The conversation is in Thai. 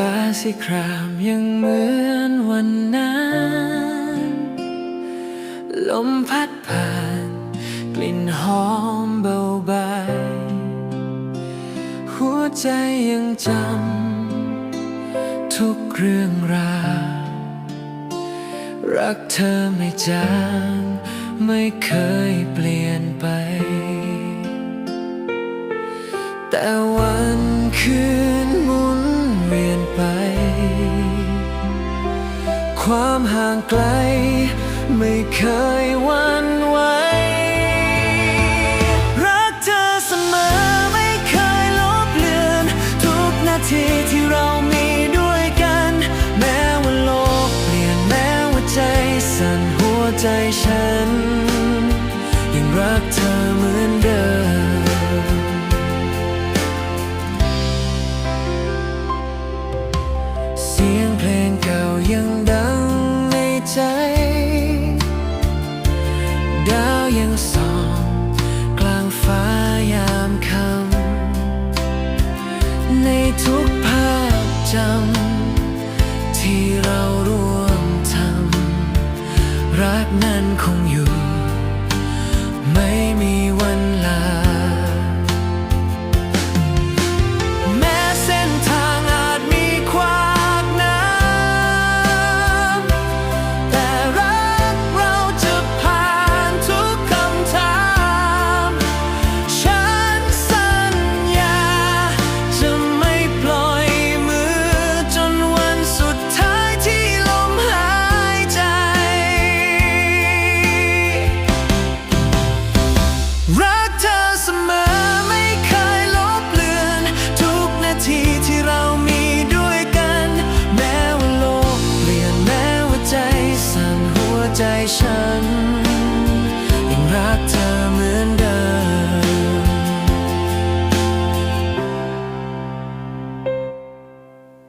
ฟ้าสีครามยังเหมือนวันนั้น ลมพัดผ่าน กลิ่นหอมเบาบายหัวใจยังจำ ทุกเรื่องราวรักเธอไม่จางไม่เคยเปลี่ยนไป แต่วันคืน ความห่างไกล ไม่เคยวันไหวรักเธอเสมอไม่เคยลบเลือน ทุกนาทีที่เรามีด้วยกัน แม้ว่าโลกเปลี่ยนแม้ว่าใจสั่นหัวใจฉัน ยังรักเธอเหมือน กนั้นคงอยู่